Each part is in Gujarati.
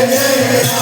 Yeah. Yeah.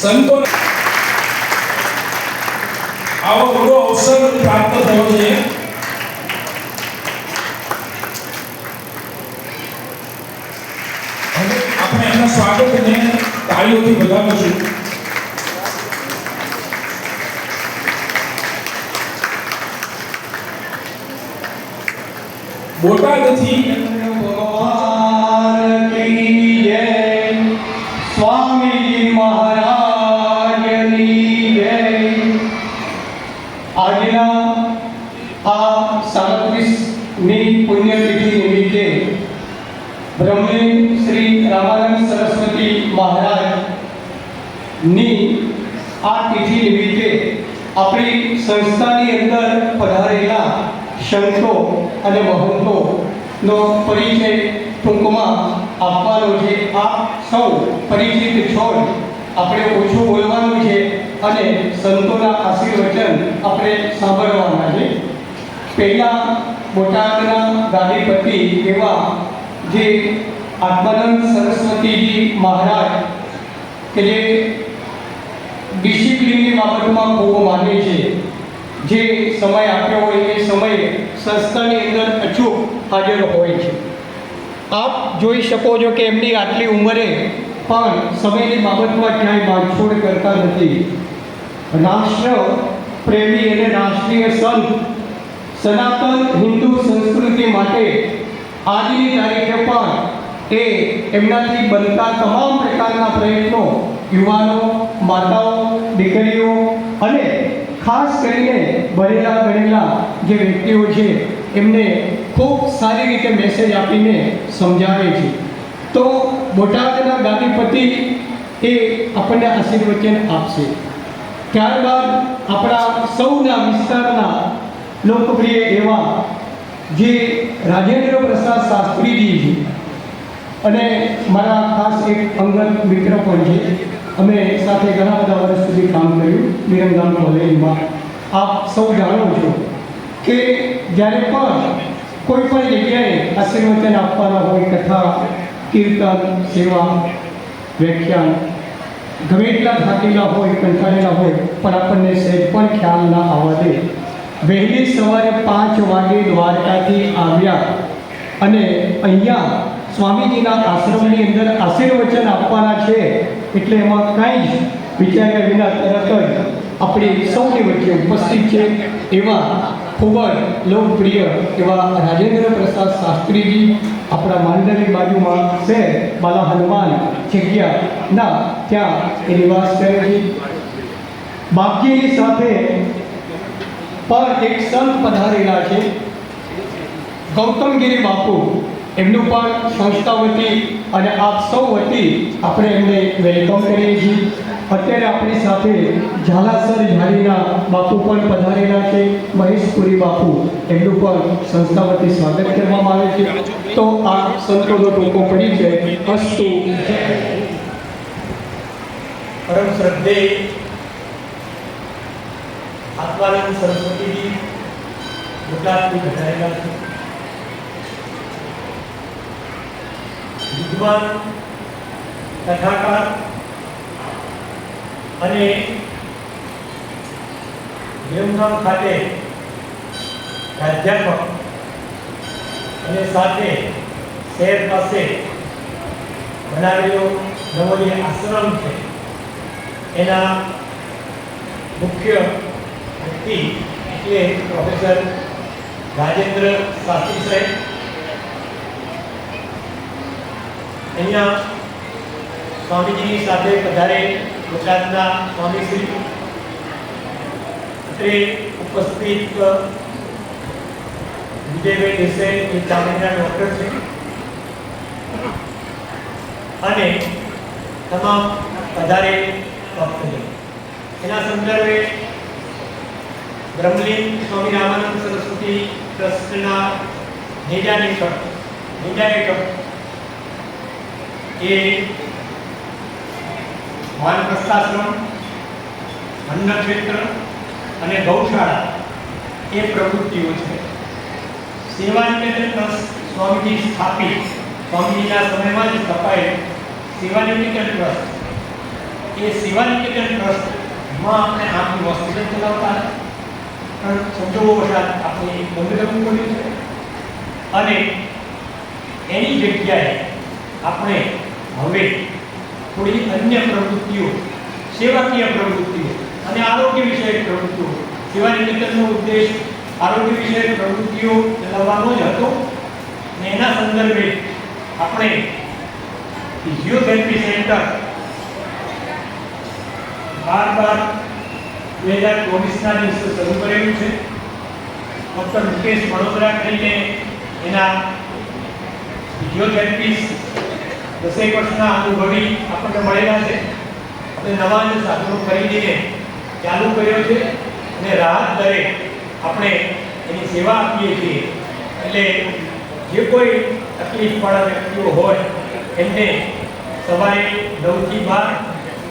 સંતો આવો બધો અવસર પ્રાપ્ત થયો છે. આપણે એમના સ્વાગતને તાળીઓથી વધાવીશું. બોટાદથી ભગવાન કી જય સ્વામીજી મહારાજની જય આજના આ આ સાડત્રીસમી પુણ્યતિથિ નિમિત્તે બ્રહ્મલીન શ્રી રામાનંદ સરસ્વતી મહારાજની આ તિથિ નિમિત્તે આપણી સંસ્થાની અંદર પધારેલા સંતો અને મહંતોનો પરિચય ટૂંકમાં આપવાનો છે. આ સૌ પરિચિત છો આપણે ઓછું બોલવાનું છે અને સંતોના આશીર્વચન આપણે સાંભળવાના છે. પહેલાં બોટાદના ગાદીપતિ એવા જે આત્માનંદ સરસ્વતીજી મહારાજ કે જે ડિસિપ્લિનની બાબતમાં ખૂબ માને છે. જે સમય આપ્યો હોય એ સમયે સંસ્થાની અંદર અચૂક હાજર હોય છે. આપ જોઈ શકો છો કે એમની આટલી ઉંમરે પણ સમયની બાબતમાં ક્યાંય બાંધછોડ કરતા નથી. રાષ્ટ્ર પ્રેમી અને રાષ્ટ્રીય સંત, સનાતન હિન્દુ સંસ્કૃતિ માટે આજની તારીખે પણ એ એમનાથી બનતા તમામ પ્રકારના પ્રયત્નો યુવાનો, માતાઓ, દીકરીઓ અને ખાસ કરીને ભણેલા ગણેલા જે વ્યક્તિઓ છે, એમને ખૂબ સારી રીતે મેસેજ આપીને સમજાવે છે. તો બોટાદના ગાદીપતિ એ આપણને આશીર્વચન આપશે. ત્યારબાદ આપણા સૌના વિસ્તારના લોકપ્રિય એવા જે રાજેન્દ્ર પ્રસાદ શાસ્ત્રીજી છે, અને મારા ખાસ એક અંગત મિત્ર પણ છે. અમે સાથે ઘણા બધા વર્ષ સુધી કામ કર્યું વિરમગામ કોલેજમાં. આપ સૌ જાણો છો કે જ્યારે પણ કોઈ પણ જગ્યાએ આશીર્વચન આપવાના હોય, કથા, કીર્તન, સેવા, વ્યાખ્યાન, ગમે એટલા થાકેલા હોય, કંટાળેલા હોય, પણ આપણને સહેજ પણ ખ્યાલ ના આવવા દે. વહેલી સવારે પાંચ વાગે દ્વારકાથી આવ્યા અને અહીંયા સ્વામીજીના આશ્રમની અંદર આશીર્વચન આપવાના છે, એટલે એમાં કાંઈ જ વિચાર્યા વિના તરત જ આપણી સૌની વચ્ચે ઉપસ્થિત છે એવા ખૂબ જ લોકપ્રિય એવા રાજેન્દ્ર પ્રસાદ શાસ્ત્રીજી આપણા માંડલી બાજુમાં છે, બાલા હનુમાન જગ્યાના ત્યાં એ નિવાસ કરે છે. બાકીની સાથે પણ એક સંત પધારેલા છે, ગૌતમગીરી બાપુ. એમનું પણ સંસ્થા વતી અને આપ સૌ વતી આપણે એમને વેલકમ કરીએ છીએ. અત્યારે આપણી સાથે ઝાલાસર ઝાડીના બાપુ પણ પધારેલા છે, મહેશપુરી બાપુ. એમનું પણ સંસ્થા વતી સ્વાગત કરવામાં આવે છે. તો આ સંતોનો ટૂંકો છે. અસ્તુ પરમ શ્રદ્ધે આત્માનંદ સરસ્વતીજી ગુજરાતની ઘટાડેલા છે. વિદ્વાન કથાકાર અને વિરમગામ ખાતે પ્રાધ્યાપક અને સાથે શહેર પાસે બનાવેલો નવો જે આશ્રમ છે. એના મુખ્ય વ્યક્તિ એટલે પ્રોફેસર રાજેન્દ્ર શાસ્ત્રી સાહેબ. અહીંયા સ્વામીજીની સાથે પધારે ગુજરાતના સ્વામીશ્રી ઉપસ્થિત વિજયભાઈ દેસાઈ, એ ચામડીના ડૉક્ટર છે. અને તમામ પધારે ભક્તજન એના સંદર્ભે બ્રહ્મલિંગ સ્વામી રામાનંદ સરસ્વતી ટ્રસ્ટના નેજા હેઠળ નેજા હેઠળ એ વાનપ્રસ્થાશ્રમ અન્નક્ષેત્ર અને ગૌશાળા એ પ્રવૃત્તિઓ છે. સેવા નિકેતન સ્વામીજી સ્થાપિત સ્વામીજીના સમયમાં જ સ્થપાયેલ સેવા ટ્રસ્ટ. એ સેવા ટ્રસ્ટમાં આપણે આપણી હોસ્પિટલ ચલાવતા પણ સંજોગો વસાત આપણે બંધ કરવું પડ્યું છે. અને એની જગ્યાએ આપણે હવે થોડી અન્ય પ્રવૃત્તિઓ, સેવાકીય પ્રવૃત્તિઓ અને આરોગ્ય વિષયક પ્રવૃત્તિઓ. સેવાની નિકેતનનો ઉદ્દેશ આરોગ્ય વિષયક પ્રવૃત્તિઓ ચલાવવાનો જ હતો અને એના સંદર્ભે આપણે ફિઝિયોથેરાપી સેન્ટર બાર બાર બે હજાર ચોવીસના દિવસે શરૂ કરેલું છે. ડૉક્ટર મુકેશ વડોદરા કરીને એના ફિઝિયોથેરાપિસ્ટ દસેક વર્ષના અનુભવી આપણને મળેલા છે. આપણે નવા જ સાધનો ખરીદીને ચાલુ કર્યો છે અને રાહત દરે આપણે એની સેવા આપીએ છીએ. એટલે જે કોઈ તકલીફવાળા વ્યક્તિઓ હોય, એમને સવારે નવથી બાર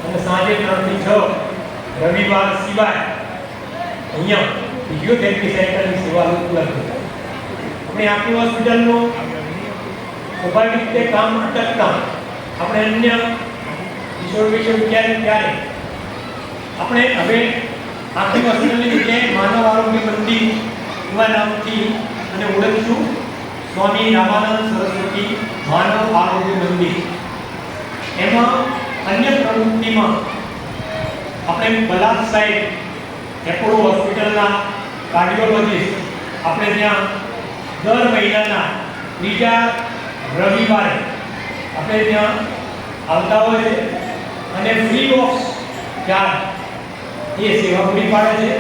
અને સાંજે ત્રણથી છ, રવિવાર સિવાય અહીંયા ફિઝિયોથેરાપી સેન્ટરની સેવા ઉપલબ્ધ છે. આપણે આપણી હોસ્પિટલનું સ્વાભાવિક રીતે કામ અટકતા આપણે અન્ય કિશોર વિશે વિચારીએ ત્યારે આપણે હવે આખી હોસ્પિટલની જગ્યાએ માનવ આરોગ્ય મંદિર એવા નામથી અને ઓળખશું સ્વામી રામાનંદ સરસ્વતી માનવ આરોગ્ય મંદિર. એમાં અન્ય પ્રવૃત્તિમાં આપણે બલાદ સાહેબ, એપોલો હોસ્પિટલના કાર્ડિયોલોજીસ્ટ, આપણે ત્યાં દર મહિનાના ત્રીજા રવિવારે આપણે ત્યાં આવતા હોય છે અને ફ્રી ઓફ ચાર્જ એ સેવા પૂરી પાડે છે.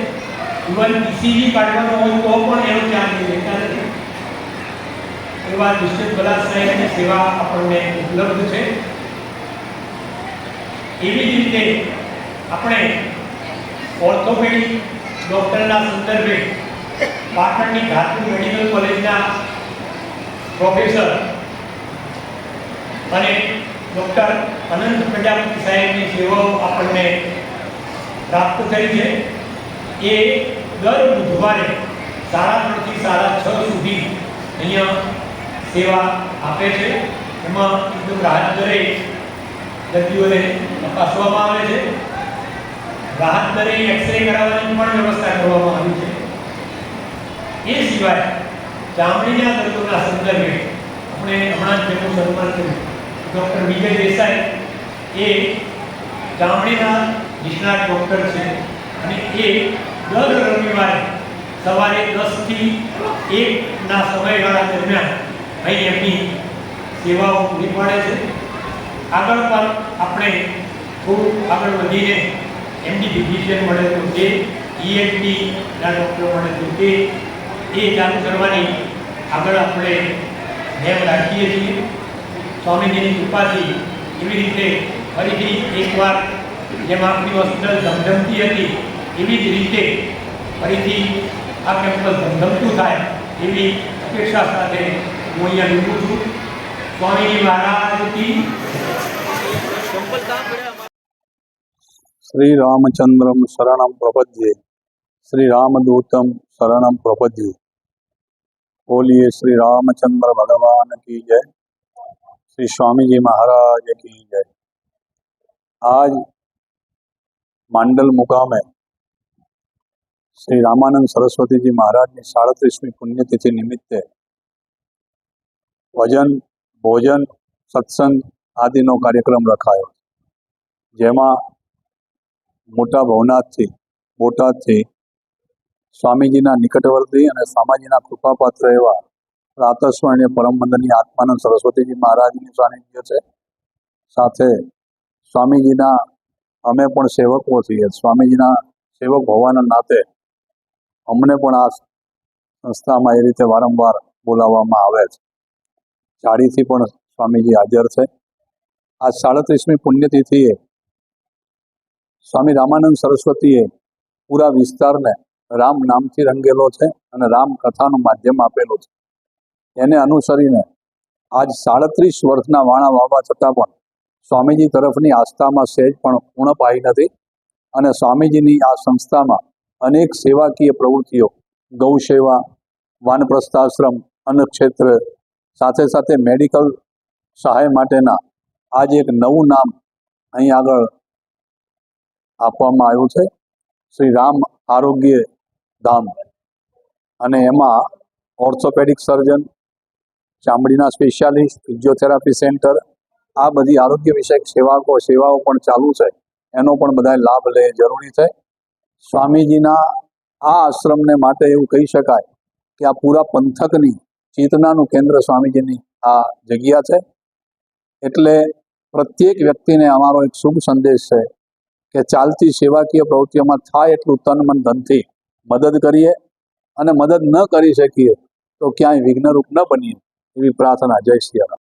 ઇવન પીસીજી કાઢવાનો હોય તો પણ એનો ચાર્જ લેતા નથી. એવા નિશ્ચિત બલાદ સાહેબની સેવા આપણને ઉપલબ્ધ છે. એવી જ રીતે આપણે ઓર્થોપેડિક ડૉક્ટરના સંદર્ભે પાટણની ધાતુ મેડિકલ કોલેજના પ્રોફેસર અને ડૉક્ટર અનંત પ્રજાપતિ સાહેબની સેવાઓ આપણને પ્રાપ્ત થઈ છે. એ દર બુધવારે સાડા ત્રણથી સાડા છ સુધી અહીંયા સેવા આપે છે. એમાં એકદમ રાહત દરે દર્દીઓને તપાસવામાં આવે છે. રાહત દરે એક્સરે કરાવવાની પણ વ્યવસ્થા કરવામાં આવી છે. એ સિવાય ચામડીના દર્દોના સંદર્ભે આપણે હમણાં જ જેનું સન્માન કર્યું. ડૉક્ટર વિજય દેસાઈ એ ચામડીના નિષ્ણાત ડૉક્ટર છે અને એ દર રવિવારે સવારે દસથી એકના સમયગાળા દરમિયાન અહીં એમની સેવાઓ પૂરી પાડે છે. આગળ પણ આપણે થોડું આગળ વધીને એમની ડિવિઝન મળે તો તે ઈએનટીના ડૉક્ટર મળે તો તે એ ચાલુ કરવાની આગળ આપણે નેમ રાખીએ છીએ. स्वामीजी कृपा थी एवं रीते फरी एक बार जेम आपकी हॉस्पिटल धमधमती थी एवज रीते फरी आ कैम्पस धमधमतु थाय अपेक्षा साथ हूँ अँ लिखू छू स्वामीजी महाराज की श्री रामचंद्रम शरण प्रपद्ये श्री रामदूत शरण प्रपद्ये बोलिए श्री रामचंद्र भगवान की जय श्री स्वामी जी महाराज की जय आज માંડલ મુકામે શ્રી રામાનંદ સરસ્વતીજી મહારાજની સાડત્રીસમી પુણ્યતિથિ નિમિત્તે ભજન ભોજન સત્સંગ આદિનો કાર્યક્રમ રખાયો જેમાં મોટા ભવનાથથી બોટાદથી સ્વામીજીના નિકટવર્તી અને સ્વામીજીના કૃપાપાત્ર એવા પ્રાતસ્મરણીય પરમ વંદનીય આત્માનંદ સરસ્વતીજી મહારાજની સાનિધ્ય છે. સાથે સ્વામીજીના અમે પણ સેવકો છીએ. સ્વામીજીના સેવક હોવાના નાતે અમને પણ આ સંસ્થામાં એ રીતે વારંવાર બોલાવવામાં આવે છે. ચાળીથી પણ સ્વામીજી હાજર છે. આ સાડત્રીસમી પુણ્યતિથિએ સ્વામી રામાનંદ સરસ્વતીએ પૂરા વિસ્તારને રામ નામથી રંગેલો છે અને રામ કથાનું માધ્યમ આપેલું છે. એને અનુસરીને આજ સાડત્રીસ વર્ષના વાણા વાવવા છતાં પણ સ્વામીજી તરફની આસ્થામાં સહેજ પણ ઉણપ આવી નથી અને સ્વામીજીની આ સંસ્થામાં અનેક સેવાકીય પ્રવૃત્તિઓ, ગૌ સેવા, વાનપ્રસ્થાશ્રમ, અન્નક્ષેત્ર, સાથે સાથે મેડિકલ સહાય માટેના આજે એક નવું નામ અહીં આગળ આપવામાં આવ્યું છે, શ્રી રામ આરોગ્ય ધામ અને એમાં ઓર્થોપેડિક સર્જન ચામડીના સ્પેશિયાલિસ્ટ ફિઝિયોથેરાપી સેન્ટર આ બધી આરોગ્ય વિષયક સેવાઓ સેવાઓ પણ ચાલુ છે. એનો પણ બધા લાભ લે, જરૂરી છે. સ્વામીજીના આ આશ્રમને માટે એવું કહી શકાય કે આ પૂરા પંથકની, ચેતનાનું કેન્દ્ર સ્વામીજીની આ જગ્યા છે. એટલે પ્રત્યેક વ્યક્તિને અમારો એક શુભ સંદેશ છે કે ચાલતી સેવાકીય પ્રવૃત્તિઓમાં થાય એટલું તન, મન, ધનથી મદદ કરીએ અને મદદ ન કરી શકીએ તો ક્યાંય વિઘ્નરૂપ ન બનીએ. ही प्रार्थना जय श्रीराम